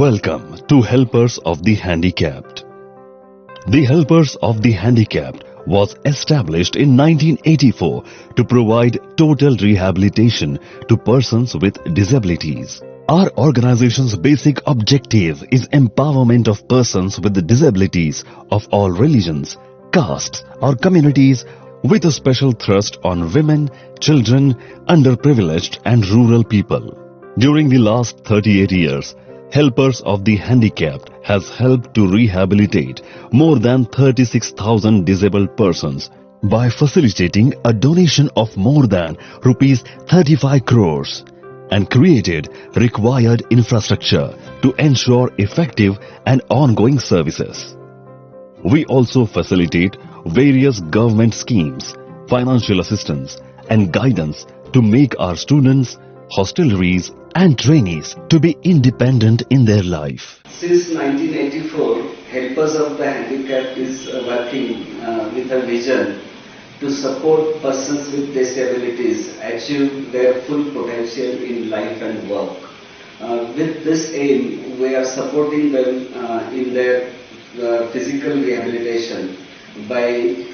Welcome to Helpers of the Handicapped. The Helpers of the Handicapped was established in 1984 to provide total rehabilitation to persons with disabilities. Our organization's basic objective is empowerment of persons with disabilities of all religions, castes or communities with a special thrust on women, children, underprivileged and rural people. During the last 38 years, Helpers of the Handicapped has helped to rehabilitate more than 36,000 disabled persons by facilitating a donation of more than rupees 35 crores and created required infrastructure to ensure effective and ongoing services. We also facilitate various government schemes, financial assistance and guidance to make our students, hosteleries and trainees to be independent in their life. Since 1984, Helpers of the Handicapped is uh, working uh, with a vision to support persons with disabilities achieve their full potential in life and work. Uh, with this aim, we are supporting them uh, in their uh, physical rehabilitation by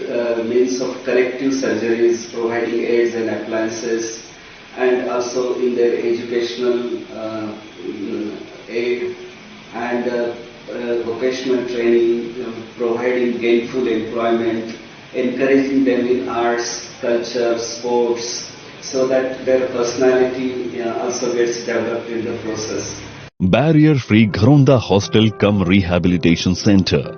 uh, means of corrective surgeries, providing aids and appliances, and also in their educational uh, aid and uh, uh, vocational training, you providing gainful employment, encouraging them in arts, culture, sports, so that their personality uh, also gets developed in the process. Barrier-free Gharonda Hostel cum Rehabilitation Center,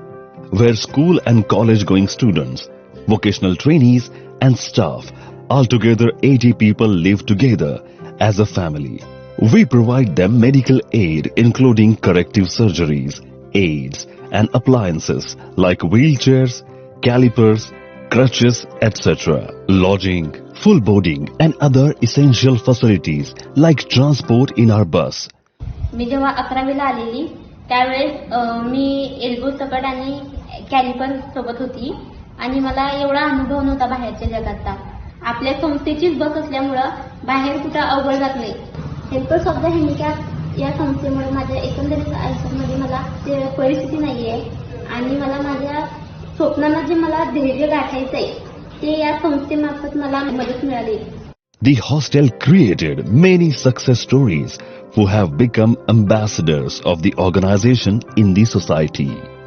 where school and college-going students, vocational trainees and staff, altogether 80 people live together as a family. We provide them medical aid including corrective surgeries, aids and appliances like wheelchairs, calipers, crutches, etc. Lodging, full boarding and other essential facilities like transport in our bus, मी जेव्हा अकरावीला आलेली त्यावेळेस अ, मी elbow सकट आणि calliper सोबत होती आणि मला एवढा अनुभव नव्हता बाहेरच्या जगाचा आपल्या संस्थेचीच बस असल्यामुळं बाहेर कुठं अवघड जात नाही. हेल्पर्स ऑफ द हँडिकॅप या संस्थेमुळे माझ्या एकंदरीत आयुष्यामध्ये मला ते परिस्थिती नाही आहे आणि मला माझ्या स्वप्नांना जे मला धैर्य गाठायचं आहे ते या संस्थेमार्फत मला मदत मिळाली. The hostel created many success stories who have become ambassadors of the organization in the society.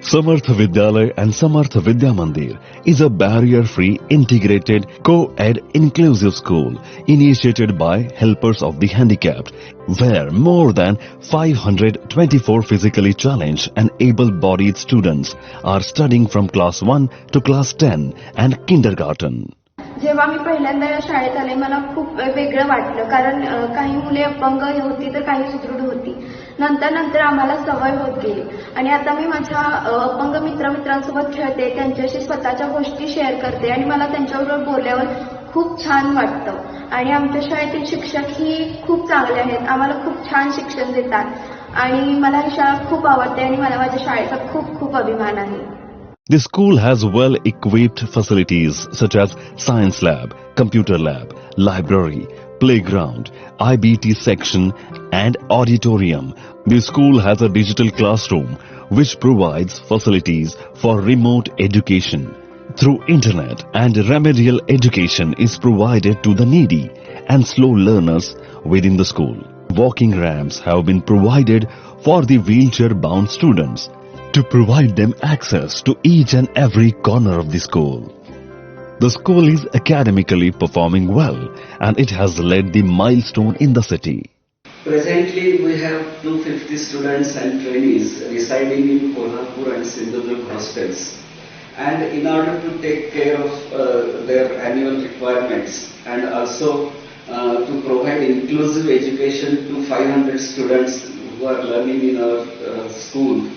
Samarth Vidyalay and Samarth Vidya Mandir is a barrier-free integrated co-ed inclusive school initiated by helpers of the handicapped where more than 524 physically challenged and able-bodied students are studying from class 1 to class 10 and kindergarten. जेव्हा मी पहिल्यांदा या शाळेत आले मला खूप वेगळं वाटलं कारण अ, काही मुले अपंग होती तर काही सुदृढ होती नंतर नंतर आम्हाला सवय होत गेली. आणि आता मी माझ्या अपंग अपंग मित्रमित्रांसोबत खेळते त्यांच्याशी स्वतःच्या गोष्टी शेअर करते आणि मला त्यांच्याबरोबर बोलल्यावर खूप छान वाटतं. आणि आमच्या शाळेतील शिक्षक ही खूप चांगले आहेत. आम्हाला खूप छान शिक्षण देतात. आणि मला ही शाळा खूप आवडते आणि मला माझ्या शाळेचा खूप खूप अभिमान आहे. The school has well equipped facilities such as science lab, computer lab, library, playground, IBT section and auditorium. The school has a digital classroom which provides facilities for remote education. Through internet and remedial education is provided to the needy and slow learners within the school. Walking ramps have been provided for the wheelchair bound students to provide them access to each and every corner of the school. The school is academically performing well and it has led the milestone in the city. Presently, we have 250 students and trainees residing in Kolhapur and Sindhudurg hostels. And in order to take care of uh, their annual requirements and also uh, to provide inclusive education to 500 students who are learning in our uh, school,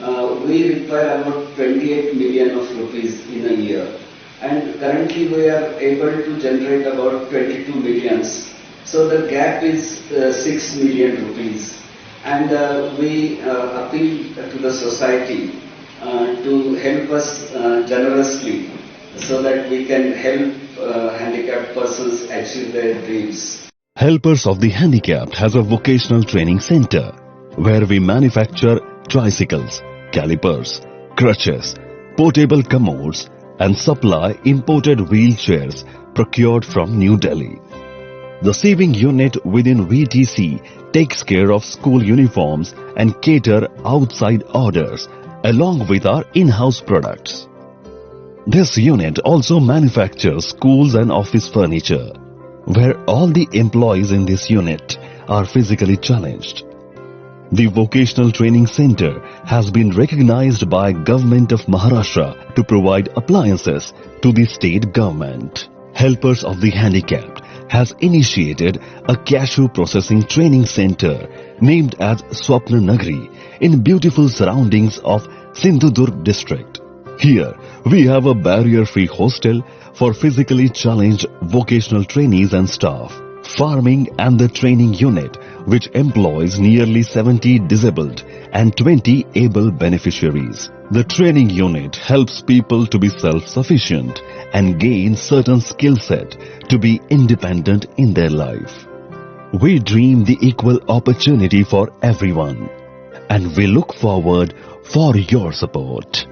uh, we require about 28 million of rupees in a year. And currently we are able to generate about 22 millions. So the gap is uh, 6 million rupees. And uh, we uh, appeal to the society uh, to help us uh, generously so that we can help uh, handicapped persons achieve their dreams. Helpers of the Handicapped has a vocational training center where we manufacture tricycles, calipers, crutches, portable commodes and supply imported wheelchairs procured from New Delhi. The saving unit within VTC takes care of school uniforms and cater outside orders along with our in-house products. This unit also manufactures schools and office furniture, where all the employees in this unit are physically challenged. The Vocational Training Center has been recognized by Government of Maharashtra to provide appliances to the state government. Helpers of the Handicapped has initiated a cashew processing training center named as Swapna Nagri in beautiful surroundings of Sindhudurg district. Here, we have a barrier-free hostel for physically challenged vocational trainees and staff. Farming and the training unit, which employs nearly 70 disabled and 20 able beneficiaries. The training unit helps people to be self-sufficient and gain certain skill set to be independent in their life. We dream the equal opportunity for everyone and we look forward for your support.